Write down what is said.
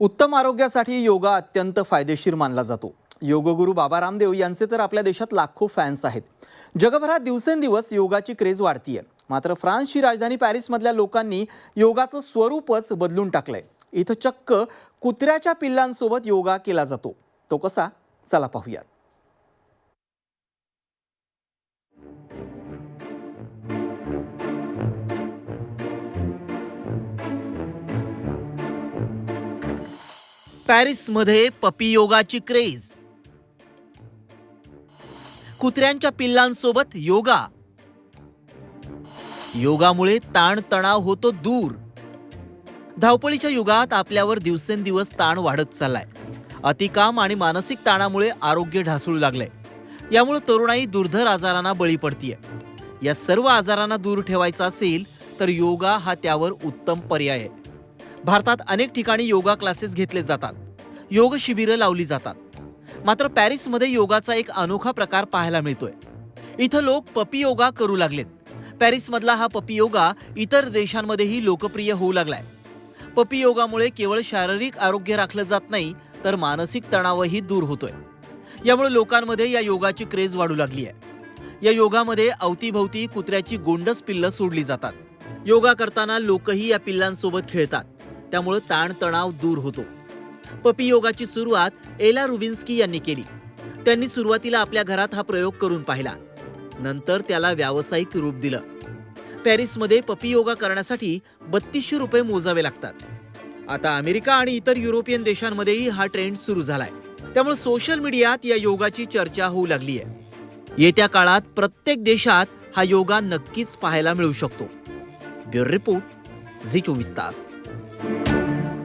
उत्तम आरोग्यासाठी योगा अत्यंत फायदेशीर मानला जातो. योगगुरू बाबा रामदेव यांचे तर आपल्या देशात लाखो फॅन्स आहेत. जगभरात दिवसेंदिवस योगाची क्रेज वाढतीये. मात्र फ्रान्सची राजधानी पॅरिसमधल्या लोकांनी योगाचं स्वरूपच बदलून टाकलंय. इथं चक्क कुत्र्याच्या पिल्लांसोबत योगा केला जातो. तो कसा? चला पाहूयात. पॅरिसमध्ये पपी योगाची क्रेज. कुत्र्यांच्या पिल्लांसोबत योगा. योगामुळे ताणतणाव होतो दूर. धावपळीच्या युगात आपल्यावर दिवसेंदिवस ताण वाढत चाललाय. अतिकाम आणि मानसिक ताणामुळे आरोग्य ढासळू लागलंय. यामुळे तरुणाई दुर्धर आजारांना बळी पडतीय. या सर्व आजारांना दूर ठेवायचा असेल तर योगा हा त्यावर उत्तम पर्याय आहे. भारतात अनेक ठिकाणी योगा क्लासेस घेतले जातात. योग शिबिरं लावली जातात. मात्र पॅरिसमध्ये योगाचा एक अनोखा प्रकार पाहायला मिळतोय. इथं लोक पपी योगा करू लागलेत. पॅरिसमधला हा पपी योगा इतर देशांमध्येही लोकप्रिय होऊ लागलाय. पपी योगामुळे केवळ शारीरिक आरोग्य राखलं जात नाही तर मानसिक तणावही दूर होतोय. यामुळे लोकांमध्ये या योगाची क्रेज वाढू लागली आहे. या योगामध्ये अवतीभवती कुत्र्याची गोंडस पिल्लं सोडली जातात. योगा करताना लोकही या पिल्लांसोबत खेळतात. त्यामुळे ताणतणाव दूर होतो. पपी योगाची सुरुवात एला रुबिन्स्की यांनी केली. त्यांनी सुरुवातीला आपल्या घरात हा प्रयोग करून पाहिला. नंतर त्याला व्यावसायिक रूप दिलं. पॅरिसमध्ये पपी योगा करण्यासाठी बत्तीसशे रुपये मोजावे लागतात. आता अमेरिका आणि इतर युरोपियन देशांमध्येही हा ट्रेंड सुरू झालाय. त्यामुळे सोशल मीडियात या योगाची चर्चा होऊ लागली आहे येत्या काळात प्रत्येक देशात हा योगा नक्कीच पाहायला मिळू शकतो. ब्युरो रिपोर्ट झी चोवीस तास.